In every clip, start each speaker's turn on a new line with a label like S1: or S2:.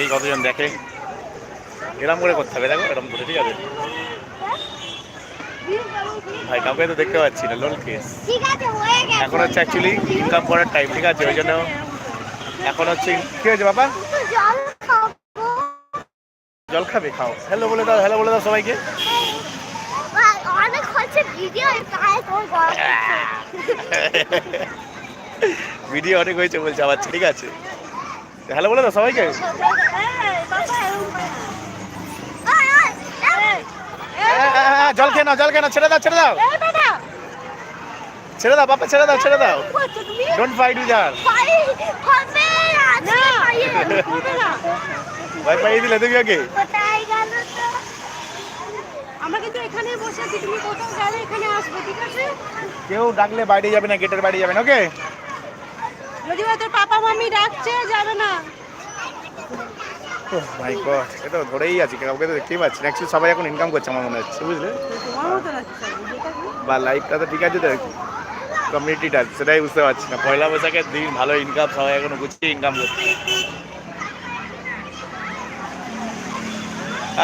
S1: দেখি কতজন দেখে? এরম করে করতে হবে দেখো এরম করে ঠিক আছে? ভাই কাউকে তো দেখতে পাচ্ছি না লোল কেস। এখন হচ্ছে অ্যাকচুয়ালি ইনকাম করার টাইম ঠিক আছে? ওই জন্য এখন হচ্ছে কি হয়েছে বাবা?
S2: জল খাবে।
S1: খাও। হ্যালো বলে দাও হ্যালো বলে দাও সবাইকে।
S2: ভিডিও
S1: অনেক হয়েছে বলছে আবার ঠিক আছে। হ্যালো বলে দাও সবাইকে
S2: এই, বাবা, এরম করে না। এই, এই, এই,
S1: হ্যাঁ, হ্যাঁ, হ্যাঁ, জল খেয়ে নাও জল খেয়ে নাও ছেড়ে দাও ছেড়ে দাও। ছেড়ে দাও বাবা ছেড়ে দাও ছেড়ে দাও? ডোন্ট ফাইট উইথ
S2: না, না।
S1: ভাই পাইয়ে দিলে তুমি ওকে
S2: কোথায় গেল তো?
S3: আমরা কিন্তু এখানে বসে আছি তুমি কোথাও গেলে এখানে আসবে ঠিক আছে?
S1: কেউ ডাকলে বাইরে যাবে না গেটের বাইরে যাবেন ওকে
S3: যদি তোর পাপা মামি ডাকছে যাবে না।
S1: মাই গড এটা তো ধরেই আছে কাউকে তো দেখতেই পাচ্ছি অ্যাকচুয়ালি সবাই এখন ইনকাম করছে আমার মনে হচ্ছে বুঝলে? বা লাইফটা তো ঠিক আছে তো কমিউনিটিটা সেটাই বুঝতে পারছি না। পয়লা বৈশাখের দিন ভালো ইনকাম সবাই এখন গুছিয়ে ইনকাম করছে।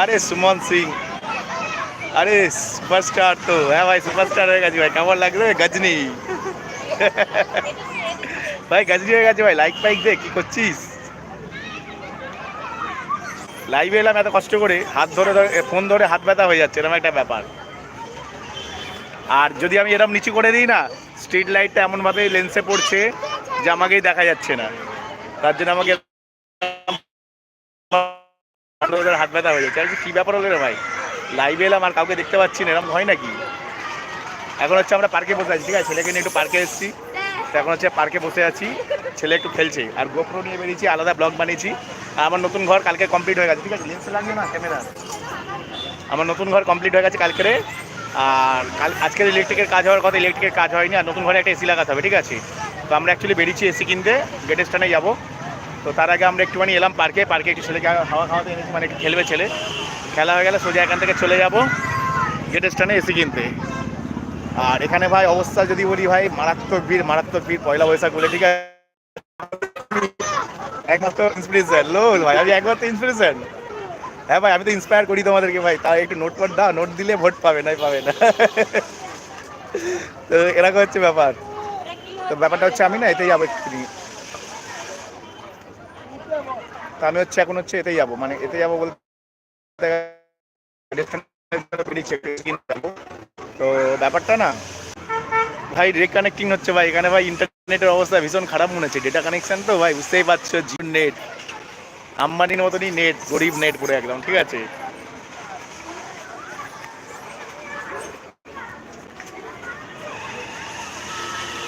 S1: আরে সুমন সিং আরে সুপারস্টার তো। হ্যাঁ ভাই সুপারস্টার হয়ে গেছে ভাই কেমন লাগল গজনি? ভাই গজনি হয়ে গেছে ভাই লাইক ফাইক দে কি করছিস? লাইভে এলাম, এত কষ্ট করে হাত ধরে ফোন ধরে হাত ব্যথা হয়ে যাচ্ছে এরকম একটা ব্যাপার। আর যদি আমি এরকম নিচু করে দিই না স্ট্রিট লাইটটা এমনভাবে লেন্সে পড়ছে যে আমাকেই দেখা যাচ্ছে না। তার জন্য আমাকে হাত ব্যথা হয়ে যাচ্ছে। আর কি ব্যাপার হলো রে ভাই? লাইভে এলাম আর কাউকে দেখতে পাচ্ছি না এরকম হয় নাকি? এখন হচ্ছে আমরা পার্কে বসে আছি, ঠিক আছে? ছেলেকে নিয়ে একটু পার্কে এসেছি। এখন হচ্ছে পার্কে বসে আছি। ছেলে একটু খেলছে। আর গোপ্রো নিয়ে বেরিয়েছি, আলাদা ব্লগ বানিয়েছি। আর আমার নতুন ঘর কালকে কমপ্লিট হয়ে গেছে। ঠিক আছে লেন্স লাগবে না? ক্যামেরা আমার নতুন ঘর কমপ্লিট হয়ে গেছে কালকেরে। আর কাল আজকের ইলেকট্রিকের কাজ হওয়ার কথা ইলেকট্রিকের কাজ হয়নি। আর নতুন ঘরে একটা এসি লাগাতে হবে, ঠিক আছে? তো আমরা অ্যাকচুয়ালি বেরিয়েছি এসি কিনতে গেটের স্থানে যাব। তো তার আগে আমরা একটুখানি এলাম পার্কে। পার্কে একটু ছেলেকে হাওয়া খাওয়াতে এনেছি মানে একটু খেলবে ছেলে। খেলা হয়ে গেলে সোজা এখান থেকে চলে যাব গেটের স্থানে এসি কিনতে। আর এখানে ভাই অবস্থা যদি বলি ভাই, মারাত্মক ভিড় মারাত্মক ভিড়, পয়লা বৈশাখ বলে, ঠিক আছে? একমাত্র ইন্সপিরেশন লোল ভাই, আমি একমাত্র ইন্সপিরেশন হ্যাঁ ভাই, আমি তো ইন্সপায়ার করি তোমাদেরকে ভাই, তাই একটু নোট ফোট দাও নোট দিলে ভোট পাবে, নাই পাবে না। তো এরকম হচ্ছে ব্যাপার। তো ব্যাপারটা হচ্ছে আমি না, এতেই যাব একটু আমি হচ্ছে, এখন হচ্ছে এতেই যাব মানে এতে যাব বলতে তো ব্যাপারটা না, ভাই রিকানেক্টিং হচ্ছে ভাই। এখানে ভাই ইন্টারনেটের অবস্থা ভীষণ খারাপ মনে হচ্ছে। ডেটা কানেকশন তো ভাই বুঝতেই পারছ, জিও নেট আম্বানির মতনই নেট গরিব নেট পুরো একদম, ঠিক আছে?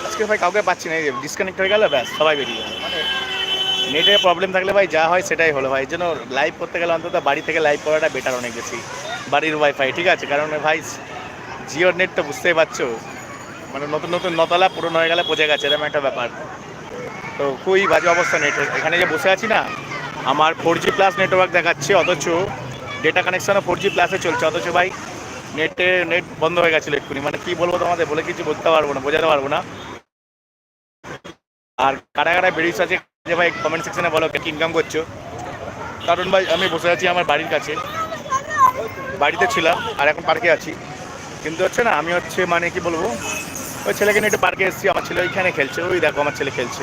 S1: আজকে ভাই কাউকে পাচ্ছি না ডিসকানেক্ট হয়ে গেল, ব্যাস, সবাই বেরিয়ে গেল। মানে নেটের প্রবলেম থাকলে ভাই যা হয় সেটাই হলো ভাই। এই জন্য লাইভ করতে গেলে অন্তত বাড়ি থেকে লাইভ করাটা বেটার অনেক বেশি। বাড়ির ওয়াইফাই ঠিক আছে? কারণ ভাই, জিওর নেট তো বুঝতেই পারছ। মানে নতুন নতুন নতলা পুরনো হয়ে গেলে পচে গেছে, এরকম একটা ব্যাপার। তো খুবই বাজে অবস্থা নেটের এখানে যে বসে আছি না, আমার ফোর জি প্লাস নেটওয়ার্ক দেখাচ্ছে, অথচ ডেটা কানেকশানও ফোর জি প্লাসে চলছে। অথচ ভাই নেটে নেট বন্ধ হয়ে গেছিল এক্ষুনি। মানে কি বলব তোমাদের, বলে কিছু বলতে পারব না, বোঝাতে পারব না। আর কারা কারা বেরিয়েছে আছে যে ভাই কমেন্ট সেকশনে বলো, কি ইনকাম করছ? কারণ ভাই, আমি বসে আছি আমার বাড়ির কাছে। বাড়িতে ছিলাম আর এখন পার্কে আছি। কিন্তু হচ্ছে না, আমি হচ্ছে মানে কি বলব, ওই ছেলেকে নিয়ে পার্কে এসেছি, আমার ছেলে ওইখানে খেলছে, ওই দেখো আমার ছেলে খেলছে।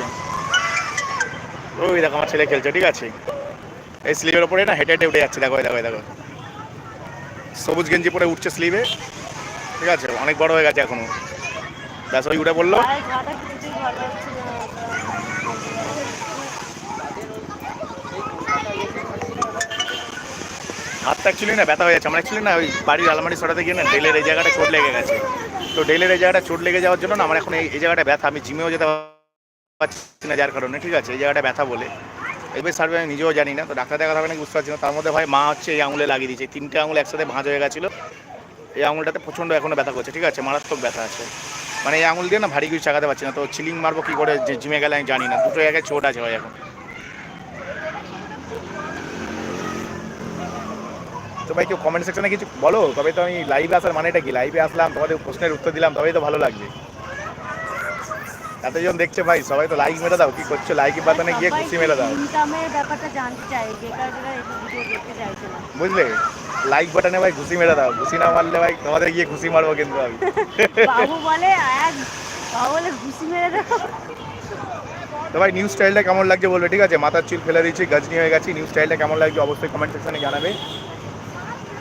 S1: ওই দেখো আমার ছেলে খেলছে, ঠিক আছে? এই স্লিভের ওপরে না হেঁটে হেঁটে উঠে যাচ্ছে, দেখো দেখো দেখো। সবুজ গেঞ্জি পরে উঠছে স্লিভে, ঠিক আছে? অনেক বড় হয়ে গেছে এখনও। ব্যাস, ওই উঠে বলল হাতটা অ্যাকচুয়ালি না, ব্যথা হয়ে আমার অ্যাকচুয়ালি না, ওই বাড়ির আলমারি সরাতে গিয়ে না ডেলের এই জায়গাটা চোট লেগে গেছে। তো ডেলের এই জায়গাটা চোট লেগে যাওয়ার জন্য না, আমার এখন এই জায়গাটা ব্যথা, আমি জিমেও যেতে পারছি না যার কারণে, ঠিক আছে? এই জায়গাটা ব্যথা বলে। এবার সার্ভে আমি নিজেও জানি না, তো ডাক্তার দেখা হবে নাকি বুঝতে পারছি না। তার মধ্যে ভাই মা হচ্ছে, এই আঙুলে লাগিয়ে দিয়েছে। তিনটে আঙুল একসাথে ভাঁজ হয়ে গেছিল। এই আঙুলটাতে প্রচণ্ড এখনও ব্যথা করছে, ঠিক আছে? মারাত্মক ব্যথা আছে। মানে এই আঙুল দিয়ে না ভারী কিছু চাকাতে পারছি না। তো চিলিং মারবো কী করে যে জিমে গেলে আমি জানি না। দুটো জায়গায় চোট আছে ভাই এখন। ভাই কেউ কমেন্ট সেকশনে কিছু বলো? তবে তো আমি লাইভে আসার মানেটা কি? লাইভে আসলাম তোমাদের প্রশ্নের উত্তর দিলাম তবেই তো ভালো লাগবে। এতজন দেখছে ভাই সবাই তো লাইক মেরে দাও কি করছ? লাইক বাটনে গিয়ে খুশি মেরে দাও।
S3: ইনকামের ব্যাপারটা জানতে চাই বেকার বেকার এই ভিডিও দেখতে চাইছে না।
S1: বুঝলে? লাইক বাটনে ভাই ঘুষি মেরে দাও ঘুষি না মারলে ভাই তোমাদের গিয়ে ঘুষি মারবো কিন্তু আমি।
S3: বাবু বলে এক বাবু বলে ঘুষি মেরে দেবো
S1: তো ভাই নিউজ স্টাইলটা কেমন লাগছে বলবে ঠিক আছে? মাথার চুল ফেলে দিয়েছি গজনি হয়ে গেছি। নিউজ স্টাইলটা কেমন লাগছে অবশ্যই কমেন্ট সেকশনে জানাবে।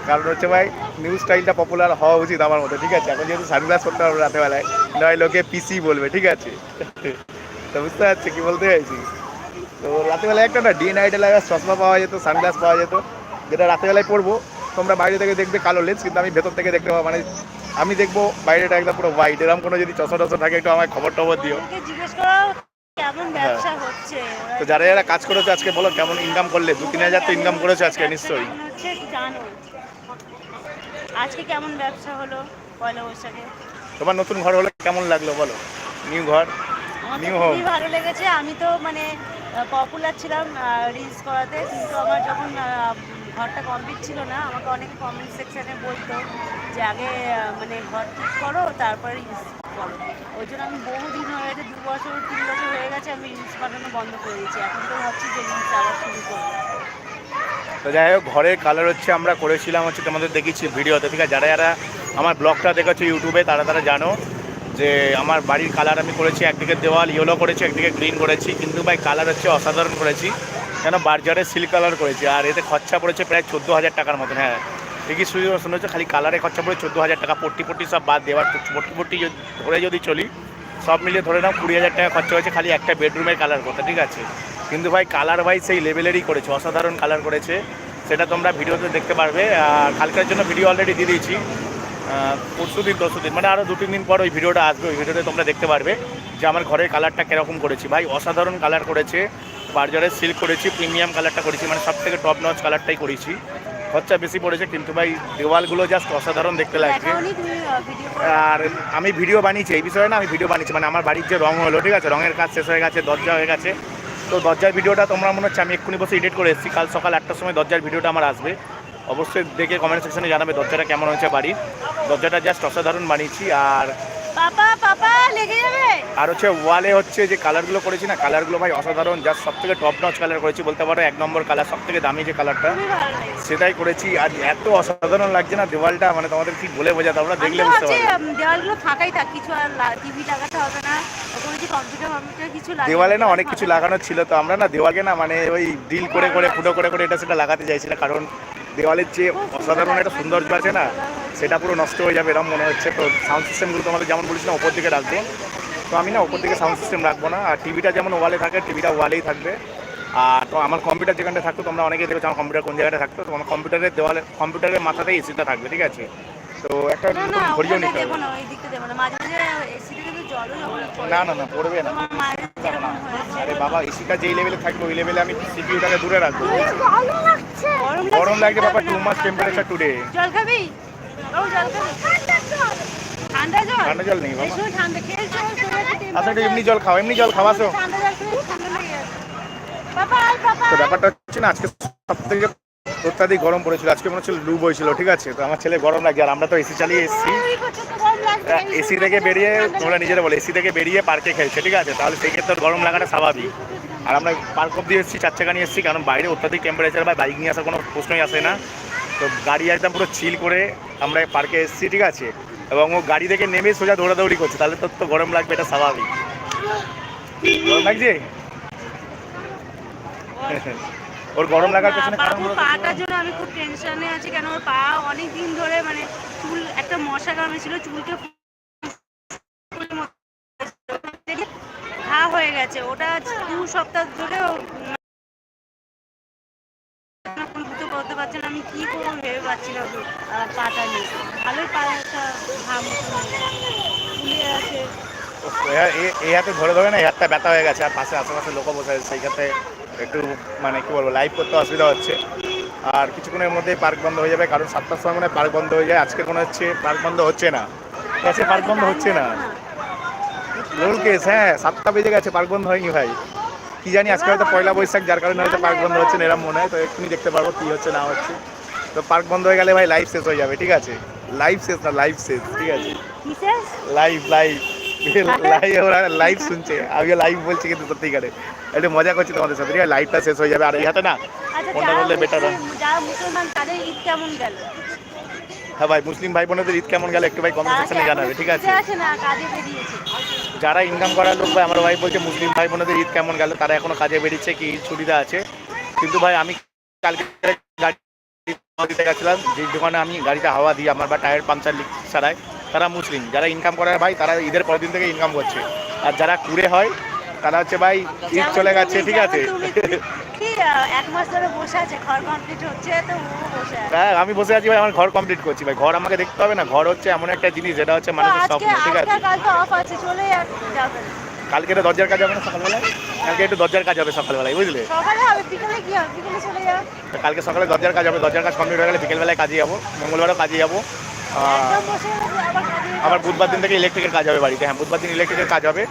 S1: কারণ হচ্ছে ভাই নিউজ স্টাইলটা পপুলার হওয়া উচিত আমার মতো ঠিক আছে? এখন যেহেতু সানগ্লাস করতে হবে রাতেবেলায় নয় লোকে পিসি বলবে ঠিক আছে? তো বুঝতে পারছি কি বলতে চাইছি তো রাতেবেলায় একটা না ডে নাইটে লাগা চশমা পাওয়া যেত সানগ্লাস পাওয়া যেত যেটা রাতেবেলায় পরবো তোমরা বাইরে থেকে দেখবে কালো লেন্স কিন্তু আমি ভেতর থেকে দেখতে পাবো মানে আমি দেখব বাইরেটা একদম পুরো হোয়াইট এরকম কোনো যদি চশমা টশা থাকে একটু আমায় খবর টবর দিও
S3: ওরা
S1: তো যারা যারা কাজ করেছ আজকে বলো কেমন ইনকাম করলে? দু তিন হাজার তো ইনকাম করেছ আজকে নিশ্চয়ই
S3: কেমন হচ্ছে কি জানো আজকে কেমন ব্যবসা হলো? পয়লা বৈশাখে
S1: তোমার নতুন ঘর হলে কেমন লাগল বলো? নিউ ঘর New home.
S3: খুবই ভালো লেগেছে। আমি তো মানে পপুলার ছিলাম রিলস করাতে। কিন্তু আমার যখন ঘরটা কমপ্লিট ছিল না আমাকে অনেকে কমেন্ট সেকশনে বলতো যে আগে মানে ঘর ঠিক করো তারপরে রিলস করো। ওই জন্য আমি বহুদিন হয়ে গেছে দু বছর তিন বছর হয়ে গেছে আমি রিলস বানানো বন্ধ করে দিয়েছি। এখন তো ভাবছি যে রিলস আবার শুরু করব।
S1: তো যাই হোক ঘরের কালার হচ্ছে, আমরা করেছিলাম হচ্ছে তোমাদের দেখেছি ভিডিওতে। ঠিক আছে, যারা যারা আমার ব্লগটা দেখেছ ইউটিউবে, তারা তারা জানো যে আমার বাড়ির কালার আমি করেছি, একদিকে দেওয়াল ইয়েলো করেছি, একদিকে গ্রিন করেছি। কিন্তু ভাই কালার হচ্ছে অসাধারণ করেছি। কেন? বার্জারে সিল্ক কালার করেছি। আর এতে খরচা পড়েছে প্রায় চোদ্দ হাজার টাকার মতন হ্যাঁ। ঠিকই শুধু শুনেছো খালি কালারে খরচা পড়ে চোদ্দ হাজার টাকা। পট্টি পট্টি সব বাদ দেওয়ার পট্টি পট্টি ধরে যদি চলি, সব মিলিয়ে ধরে নাও কুড়ি হাজার টাকা খরচা হয়েছে, খালি একটা বেডরুমের কালার করতে, ঠিক আছে। কিন্তু ভাই কালার ভাই সেই লেভেলেরই করেছে অসাধারণ কালার করেছে। সেটা তোমরা ভিডিওতে দেখতে পারবে। আর কালকের জন্য ভিডিও অলরেডি দিয়ে দিয়েছি। পরশু দিন তরশু দিন মানে আরও দু তিন দিন পর ওই ভিডিওটা আসবে ওই ভিডিওতে তোমরা দেখতে পারবে যে আমার ঘরের কালারটা কীরকম করেছি। ভাই অসাধারণ কালার করেছে বার্জারের সিল্ক করেছি প্রিমিয়াম কালারটা করেছি মানে সব থেকে টপ নচ কালারটাই করেছি। খরচা বেশি পড়েছে কিন্তু ভাই দেওয়ালগুলো জাস্ট অসাধারণ দেখতে লাগছে। আর আমি ভিডিও বানিয়েছি এই বিষয়ে না আমি ভিডিও বানিয়েছি মানে আমার বাড়ির যে রং হলো ঠিক আছে? রঙের কাজ শেষ হয়ে গেছে দরজা হয়ে গেছে। তো দরজার ভিডিওটা তোমরা মনে হচ্ছে আমি এক্ষুনি বসে এডিট করে এসেছি। কাল সকাল আটটার সময় দরজার ভিডিওটা আমার আসবে। অবশ্যই দেখে কমেন্ট সেকশনে জানাবে দরজাটা কেমন হয়েছে বাড়ির দরজাটা জাস্ট অসাধারণ বানিয়েছি আর আর হচ্ছে ওয়ালে হচ্ছে যে কালারগুলো করেছি না কালারগুলো ভাই অসাধারণ জাস্ট সব থেকে টপ নচ কালার করেছি বলতে পারো এক নম্বর কালার সব থেকে দামি যে কালারটা সেটাই করেছি। আর এত অসাধারণ লাগছে না দেওয়ালটা মানে তোমাদের কি বলে বোঝাতে আমরা দেখলে বুঝতে পারবে।
S3: দেওয়ালগুলো ফাঁকাই থাক কিছু আর টিভি লাগাতে হবে না।
S1: দেওয়ালে না অনেক কিছু লাগানো ছিল তো আমরা না দেওয়ালে না মানে ওই ডিল করে করে ফুটো করে করে এটা সেটা লাগাতে চাইছি না কারণ দেওয়ালের যে অসাধারণ একটা সৌন্দর্য আছে না সেটা পুরো নষ্ট হয়ে যাবে এরকম মনে হচ্ছে। তো সাউন্ড সিস্টেমগুলো তোমাদের যেমন বলেছিলাম ওপর দিকে রাখব। তো আমি না ওপর দিকে সাউন্ড সিস্টেম রাখব না আর টিভিটা যেমন ওয়ালে থাকে টিভিটা ওয়ালেই থাকবে। আর তো আমার কম্পিউটার যেখানটা থাকতো তোমরা অনেকে দেখেছ আমার কম্পিউটার কোন জায়গাটা থাকতো তো আমার কম্পিউটারের দেওয়ালে কম্পিউটারের মাথাতেই এসিটা থাকবে ঠিক আছে? তো একটা
S3: না না
S1: ঘড়িও নিতে হবে।
S3: না না।
S1: না পড়বে না। আরে বাবা এসিটা যেই লেভেলে থাকবে ওই লেভেলে আমি সিপিইউটাকে দূরে রাখব।
S3: গরম
S1: লাগছে বাবা টু মাস টেম্পারেচার টুডে
S3: জল খাবি ও জল খাবি ঠান্ডা জল?
S1: ঠান্ডা জল নেই বাবা। আচ্ছা এমনি জল খাও এমনি জল খাওয়া তো
S3: ঠান্ডা জল খেয়ে ঠান্ডা লেগে গেছে। পাপা আয়
S1: তো ব্যাপারটা হচ্ছে না আজকে সব থেকে অত্যাধিক গরম পড়েছিল। আজকে মনে হচ্ছে লু বইছিল, ঠিক আছে? তো আমার ছেলে গরম লাগছে আর আমরা তো এসি চালিয়ে এসেছি। এসি থেকে বেরিয়ে তোমরা নিজেরা বলে এসি থেকে বেরিয়ে পার্কে খেলছে ঠিক আছে? তাহলে সেই ক্ষেত্রে গরম লাগাটা স্বাভাবিক। আর আমরা পার্ক অব্দি এসেছি চার চাকা নিয়ে এসেছি, কারণ বাইরে অত্যাধিক টেম্পারেচার বা বাইক নিয়ে আসার কোনো প্রশ্নই আসে না। তো গাড়ি একদম পুরো চিল করে আমরা পার্কে এসেছি, ঠিক আছে? এবং ও গাড়ি থেকে নেমে সোজা দৌড়াদৌড়ি করছে, তাহলে তোর তো গরম লাগবে, এটা স্বাভাবিক। লাগছে? ওর গরম লাগার পেছনে কারণ
S3: বাবুর পাটার জন্য আমি খুব টেনশনে আছি কেন ওর পা অনেক দিন ধরে মানে চুল একটা মশা কামড়েছিল চুলকে ঘা হয়ে গেছে। ওটা দু সপ্তাহ ধরে করতে পারছে না আমি কি করব ভেবে পাচ্ছি না পাটা নিয়ে। ভালোই পা একটা ঘাম আছে।
S1: এই হাতে ধরে ধরে না এই হাতটা ব্যথা হয়ে গেছে আর পাশে আশেপাশে লোকও বসে আছে সেই ক্ষেত্রে একটু মানে কি বলব লাইভ করতে অসুবিধা হচ্ছে। আর কিছুক্ষণের মধ্যে পার্ক বন্ধ হয়ে যাবে কারণ সাতটার সময় মানে পার্ক বন্ধ হয়ে যায়। আজকে মনে হচ্ছে পার্ক বন্ধ হচ্ছে না। আজকে পার্ক বন্ধ হচ্ছে না। রোল কেস হ্যাঁ সাতটা বেজে গেছে পার্ক বন্ধ হয়নি ভাই। কি জানি আজকে হয়তো পয়লা বৈশাখ যার কারণে হয়তো পার্ক বন্ধ হচ্ছে না এরকম মনে হয়। তো এক্ষুনি দেখতে পারব কী হচ্ছে না হচ্ছে। তো পার্ক বন্ধ হয়ে গেলে ভাই লাইভ শেষ হয়ে যাবে ঠিক আছে? লাইভ শেষ না লাইভ শেষ ঠিক আছে? লাইভ লাইভ ওরা লাইভ শুনছে। আমিও লাইভ বলছি কিন্তু সত্যিকারে একটু মজা করছি তোমাদের সাথে। ঠিক লাইভটা শেষ হয়ে যাবে। আর এই হাতে না
S3: যারা
S1: বললে better হয়? হ্যাঁ ভাই মুসলিম ভাই বোনদের ঈদ কেমন গেল একটু ভাই কমেন্ট সেকশনে জানাবে ঠিক আছে? যারা ইনকাম করার লোক ভাই আমার ভাই বলছে মুসলিম ভাই বোনদের ঈদ কেমন গেল? তারা এখনও কাজে বেরিয়েছে কি ছুটিতে আছে? কিন্তু ভাই আমি কালকে গাড়ি দিতে গেছিলাম যে দোকানে আমি গাড়িটা হাওয়া দিই আমার বা টায়ার পাংচার লিক ছাড়াই তারা মুসলিম। যারা ইনকাম করার ভাই তারা ঈদের পরের দিন থেকে ইনকাম করছে। আর যারা কুড়ে হয় তারা হচ্ছে ভাই ঈদ চলে গেছে ঠিক আছে। হ্যাঁ আমি বসে আছি ভাই আমার ঘর কমপ্লিট করছি ভাই। ঘর আমাকে দেখতে হবে না ঘর হচ্ছে এমন একটা জিনিস যেটা হচ্ছে মানুষের স্বপ্ন ঠিক আছে?
S3: কালকে
S1: তো দরজার কাজ হবে না সকালবেলায়? কালকে একটু দরজার কাজ হবে সকালবেলায় বুঝলে? কালকে সকালে দরজার কাজ হবে দরজার কাজ কমপ্লিট হয়ে গেলে বিকেলবেলায় কাজে যাব মঙ্গলবারও কাজে যাব।
S3: আবার।
S1: বুধবার দিন থেকে ইলেকট্রিকের কাজ হবে বাড়িতে। হ্যাঁ বুধবার দিন ইলেকট্রিকের কাজ হবে।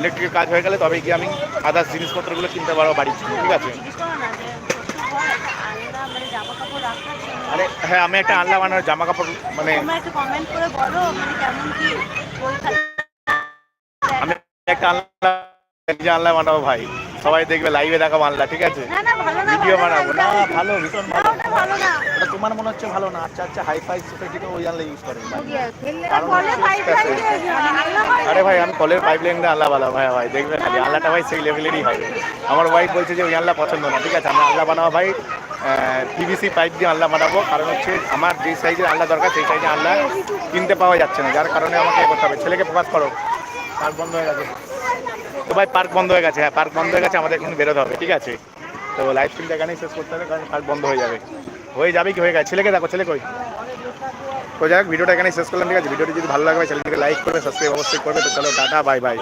S1: ইলেকট্রিকের কাজ হয়ে গেলে তবে কি আমি আদার্স জিনিসপত্রগুলো কিনতে পারব বাড়ির জন্য ঠিক আছে? আরে হ্যাঁ আমি একটা আনলা বানানোর জামা কাপড় মানে
S3: মানে
S1: আমি একটা আনলা নিজে আনলা বানাবো ভাই। সবাই দেখবে লাইভে দেখাবো আনলা ঠিক আছে? ভিডিও বানাবো। না ভালো ভীষণ ভালো।
S3: ওটা
S1: তোমার মনে হচ্ছে ভালো না? আচ্ছা আচ্ছা হাই ফাই সোসাইটিতে ওই আনলা ইউজ করে আরে ভাই আমি কলের পাইপ লাইনটা আল্লাহ ভালো ভাই ভাই দেখবে খালি। আল্লাহটা ভাই সেই লেভেলেরই হবে। আমার ওয়াইফ বলছে যে ওই আল্লাহ পছন্দ না ঠিক আছে? আমরা আল্লাহ বানাবো ভাই পিভিসি পাইপ দিয়ে আল্লাহ বানাবো। কারণ হচ্ছে আমার যে সাইজের আল্লাহ দরকার সেই সাইজের আল্লাহ কিনতে পাওয়া যাচ্ছে না। যার কারণে আমাকে করতে হবে। ছেলেকে প্রকাশ করো। পার্ক বন্ধ হয়ে গেছে তো ভাই পার্ক বন্ধ হয়ে গেছে হ্যাঁ পার্ক বন্ধ হয়ে গেছে, আমাদের এখন বেরোতে হবে, ঠিক আছে? তো লাইভ স্ট্রিমটা এখানেই শেষ করতে হবে, কারণ পার্ক বন্ধ হয়ে যাবে। হয়ে যাবে কি হয়ে গেছে? ছেলেকে দেখো, ছেলে কই? তো যাই হোক, ভিডিওটা এখানেই শেষ করলাম, ঠিক আছে? ভিডিওটি যদি ভালো লাগে চ্যানেলটিকে লাইক করবে সাবস্ক্রাইব অবশ্যই করবে, তো চলো, টাটা বাই বাই